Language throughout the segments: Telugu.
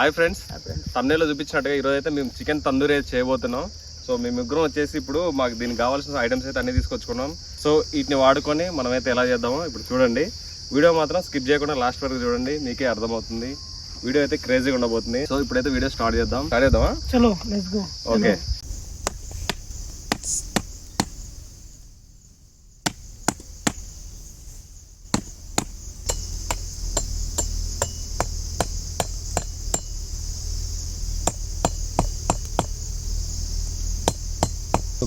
హాయ్ ఫ్రెండ్స్ తమ్నేలో చూపించినట్టుగా ఈరోజు అయితే మేము చికెన్ తందూరి అయితే చేయబోతున్నాం. సో మేము ముగ్గురం వచ్చేసి ఇప్పుడు మాకు దీనికి కావాల్సిన ఐటమ్స్ అయితే అన్ని తీసుకొచ్చుకున్నాం. సో వీటిని వాడుకొని మనం అయితే ఎలా చేద్దామో ఇప్పుడు చూడండి. వీడియో మాత్రం స్కిప్ చేయకుండా లాస్ట్ వరకు చూడండి. మీకే అర్థమవుతుంది. వీడియో అయితే క్రేజీగా ఉండబోతుంది. సో ఇప్పుడైతే వీడియో స్టార్ట్ చేద్దాం. స్టార్ట్ చేద్దామా? చలో లెట్స్ గో ఓకే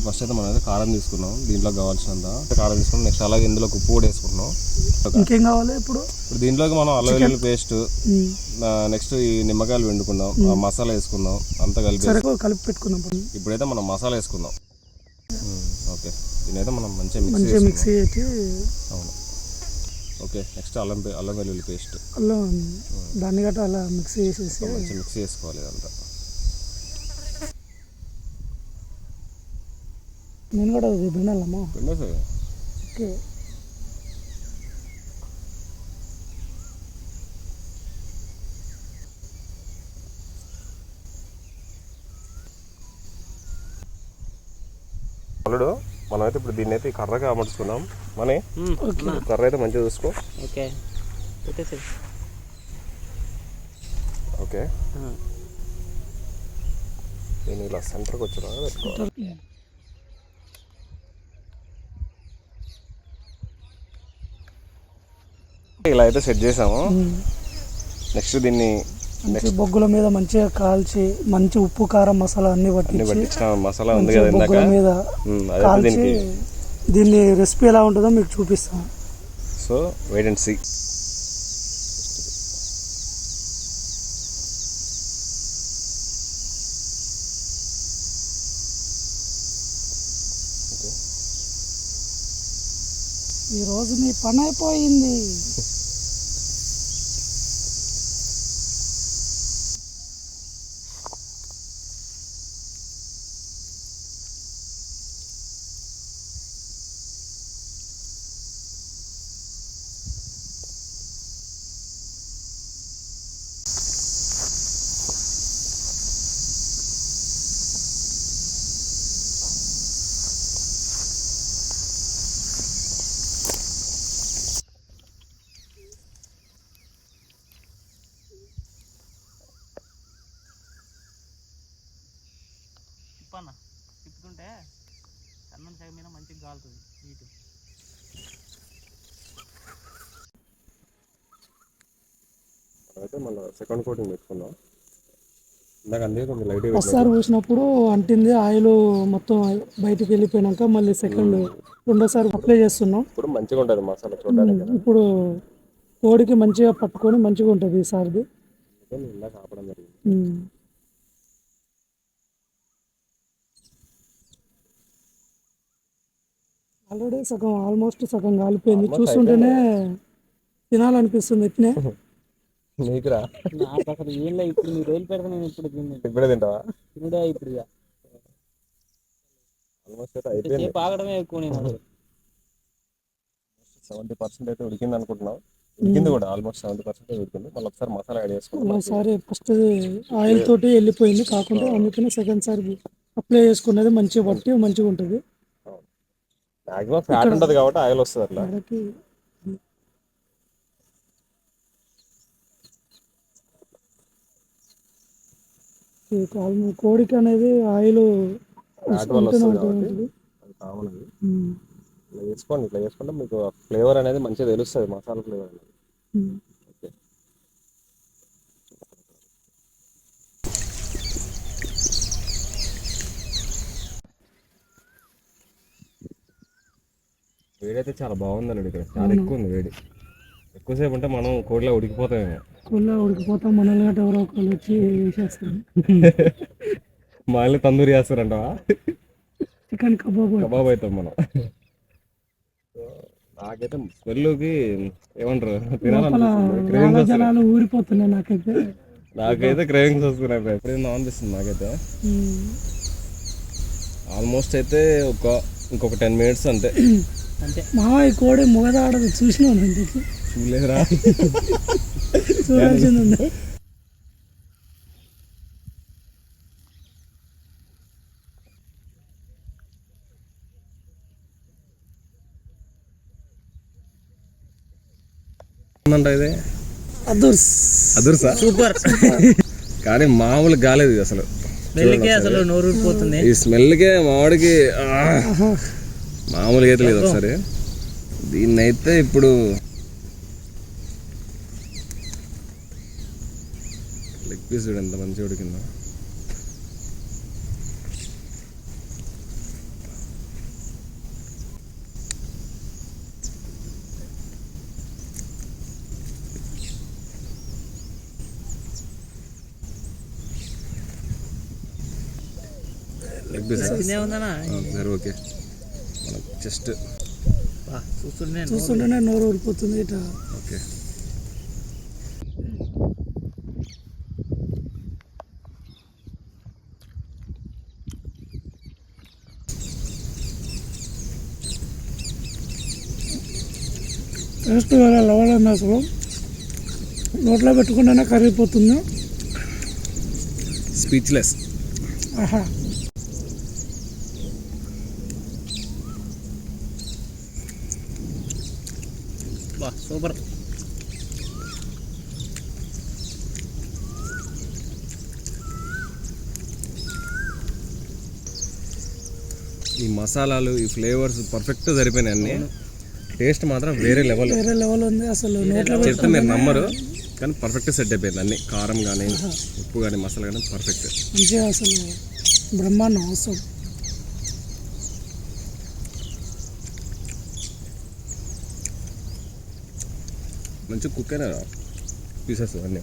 ఫస్ట్ అయితే మనం అయితే కారం తీసుకున్నాం. దీంట్లో కావాల్సినంత. కారం తీసుకున్నాం. నెక్స్ట్ అలాగే ఇందులో ఉప్పు కూడా వేసుకుంటున్నాం. ఇంకేం కావాలి ఇప్పుడు? ఇప్పుడు దీంట్లోకి మనం అల్లం వెల్లుల్లి పేస్ట్ నెక్స్ట్ ఈ నిమ్మకాయలు వండుకుందాం ఆ మసాలా వేసుకుందాం అంతా కలిపి కలిపి పెట్టుకుందాం. ఇప్పుడు. ఇప్పుడైతే మనం మసాలా వేసుకుందాం. ఓకే దీనైతే మనం మంచిగా మిక్స్ మిక్సీ చేసి అవును. ఓకే నెక్స్ట్ అల్లం అల్లం వెల్లుల్లి పేస్ట్. అల్లం దాన్ని గట్రా అలా మిక్సీ చేసేసి మంచిగా మిక్స్ చేసుకోవాలి ఇదంతా. నేను కూడా పిండేసి ఓకే అల్లుడు మనమైతే ఇప్పుడు దీన్ని అయితే కర్రగా అమర్చుకున్నాం మనీ ఓకే కర్ర అయితే మంచిగా చూసుకో. ఓకే. ఓకే. నేను ఇలా సెంటర్కి వచ్చినా పెట్టుకోవాలి ఇలా అయితే సెట్ చేసాము. నెక్స్ట్ దీన్ని మంచి బొగ్గుల మీద మంచిగా కాల్చి మంచి ఉప్పు కారం మసాలా అన్ని పట్టించి మసాలా ఉంది కదా బొగ్గుల మీద కాల్చి దీన్ని రెసిపీ ఎలా ఉంటుందో మీకు చూపిస్తాను సో వెయిట్ అండ్ సీ ఈ రోజు నీ పని అయిపోయింది. తిప్పన్న. తిప్పుకుంటే సన్నం సగం మీద మంచిగా కాలుతుంది నీటు. అయితే మళ్ళీ సెకండ్ కోటింగ్ పెట్టుకున్నాం. ఒకసారి పూసినప్పుడు అంటింది ఆయిల్ మొత్తం బయటికి వెళ్ళిపోయినాక మళ్ళీ సెకండ్ రెండోసారి అప్లై చేస్తున్నాం. ఇప్పుడు మంచిగా ఉంటుంది మసాలా చూడడానికి ఇప్పుడు కోడికి మంచిగా పట్టుకొని మంచిగా ఉంటుంది ఈసారిది ఆల్రెడీ సగం ఆల్మోస్ట్ సగం కాలిపోయింది చూస్తుంటేనే తినాలనిపిస్తుంది ఇట్నే. నీకురా? నాకు అసలు ఏం లేదు ఇప్పుడు మీరు రోజులు పెడితే నేను ఇప్పుడు తిన్నాను ఇప్పుడే తింటావా? తినుడే ఇప్పుడు ఇక ఆల్మోస్ట్ అయితే అయిపోయింది. సేపు ఆగడమే ఎక్కువ నేను సెవెంటీ పర్సెంట్ అయితే ఉడికింది అనుకుంటున్నాం ఉడికింది కూడా ఆల్మోస్ట్ సెవెంటీ పర్సెంట్ ఉడికింది. మళ్ళీ ఒకసారి మసాలా యాడ్ చేసుకుంటాం ఒకసారి ఫస్ట్ ఆయిల్ తోటి వెళ్ళిపోయింది. కాకుండా అందుకని సెకండ్ సారి అప్లై చేసుకున్నది మంచిగా పట్టి మంచిగా ఉంటుంది. మాక్సిమం ఫ్యాట్ ఉంటుంది కాబట్టి ఆయిల్ వస్తుంది అట్లా. కోడికి అనేది ఆయిల్. ఇట్లా చేసుకోండి ఇట్లా చేసుకుంటే మీకు ఫ్లేవర్ అనేది మంచిగా తెలుస్తుంది మసాలా ఫ్లేవర్ అనేది. ఉమ్. ఓకే వేడి అయితే చాలా బాగుందండి ఇక్కడ. చాలా ఎక్కువ ఉంది వేడి. ఎక్కువసేపు ఉంటే మనం కోడిలో ఉడికిపోతామేమో. కోళ్ళ ఉడికిపోతాం మనల్ని గట్ట ఎవరో ఒకళ్ళు వచ్చి వేసేస్తారు. మళ్ళీ తందూరి చేస్తారంటవా? చికెన్ కబాబ్ కబాబ్ అవుతాం మనం. నాకైతే స్మెల్కి ఏమంటారు? వస్తున్నాయి. జలాలు ఊరిపోతున్నాయి నాకైతే. నాకైతే క్రేవింగ్స్ వస్తున్నాయి ఎప్పుడైనా అనిపిస్తుంది నాకైతే. ఆల్మోస్ట్ అయితే ఒక ఇంకొక టెన్ మినిట్స్ అంతే. అంతే. మామయ్య కోడి మొగదాడదు చూసినాను అందుకు చూడలేదురా. చూడాల్సింది సూపర్. కానీ మామూలు గాలేదు అసలు. స్మెల్కే అసలు. నోరు ఈ స్మెల్కే మామిడికి మామూలుగా అయితే లేదు ఒకసారి. దీన్నైతే ఇప్పుడు లెగ్ పీస్ చూడు ఎంత మంచిగా ఉడికిందో. లెగ్ పీస్ సరే ఓకే. జస్ట్ బా, చూస్తుంటే నోరు- చూస్తుంటేనే నోరు ఊరిపోతుంది ఇట. ఓకే. టేస్ట్ వేరే లెవెల్ ఉంది అసలు. నోట్లో పెట్టుకుంటేనే కరిగిపోతుంది. స్పీచ్లెస్ ఆహా. బా సూపర్. ఈ మసాలాలు ఈ ఫ్లేవర్స్ పర్ఫెక్ట్ సరిపోయినాయి అన్ని. టేస్ట్ మాత్రం వేరే లెవెల్ వేరే లెవెల్ ఉంది అసలు చెప్తే మీరు నమ్మరు కానీ పర్ఫెక్ట్ సెట్ అయిపోయింది అన్ని. కారం కానీ ఉప్పు కానీ మసాలా కానీ పర్ఫెక్ట్ మంచిగా అసలు బ్రహ్మాండం అవసరం. మంచి కుక్ అయినా పీసెస్ అన్ని.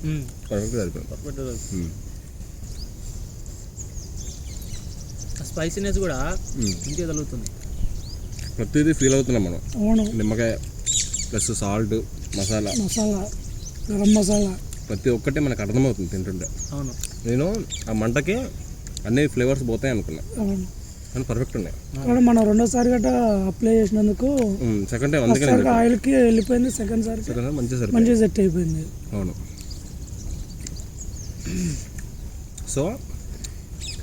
పర్ఫెక్ట్ సరిపోయింది. స్పైసీనెస్ కూడా. ఇంకే తగులుతుంది. ప్రతిదీ ఫీల్ అవుతున్నాం మనం. నిమ్మకాయ ప్లస్ సాల్ట్ మసాలా. మసాలా గరం మసాలా. ప్రతి ఒక్కటి మనకు అర్థమవుతుంది తింటుంటే. అవును. నేను ఆ మంటకి అన్ని ఫ్లేవర్స్ పోతాయి అనుకున్నా అవును. కానీ పర్ఫెక్ట్ ఉన్నాయి. కానీ మనం రెండోసారి గట్ట అప్లై చేసినందుకు సెకండ్ టైం అందుకే ఒకసారి ఆయిల్కి వెళ్ళిపోయింది సెకండ్ సారి సెకండ్ టైం మంచిగా సరిపోయింది. మంచిగా సెట్ అయిపోయింది. అవును. సో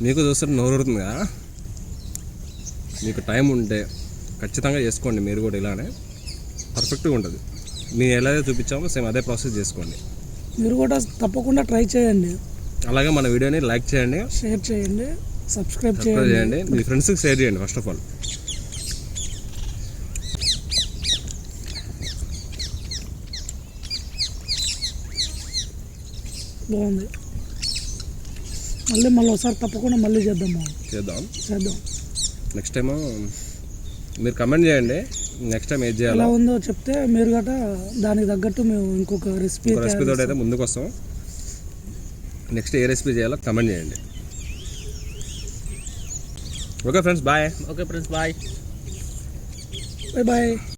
మీకు చూస్తే నోరుతుంది కదా? మీకు టైం ఉంటే ఖచ్చితంగా చేసుకోండి మీరు కూడా ఇలానే. పర్ఫెక్ట్గా ఉంటుంది. మేము ఎలా చూపించామో సేమ్ అదే ప్రాసెస్ చేసుకోండి. మీరు కూడా తప్పకుండా ట్రై చేయండి. అలాగే మన వీడియోని లైక్ చేయండి. షేర్ చేయండి. సబ్స్క్రైబ్ చేయండి. మీ ఫ్రెండ్స్కి షేర్ చేయండి ఫస్ట్ ఆఫ్ ఆల్ బాగుంది. మళ్ళీ మళ్ళీ ఒకసారి తప్పకుండా మళ్ళీ చేద్దాం చేద్దాం. చేద్దాం. నెక్స్ట్ టైం మీరు కమెంట్ చేయండి. నెక్స్ట్ టైం ఏది చేయాలో. ఎలా ఉందో చెప్తే మీరు గట దానికి తగ్గట్టు మేము ఇంకొక రెసిపీ ఇంకో రెసిపీ తోటి అయితే ముందుకు వస్తాం నెక్స్ట్ ఏ రెసిపీ చేయాలో కమెంట్ చేయండి. Okay friends bye okay friends bye bye bye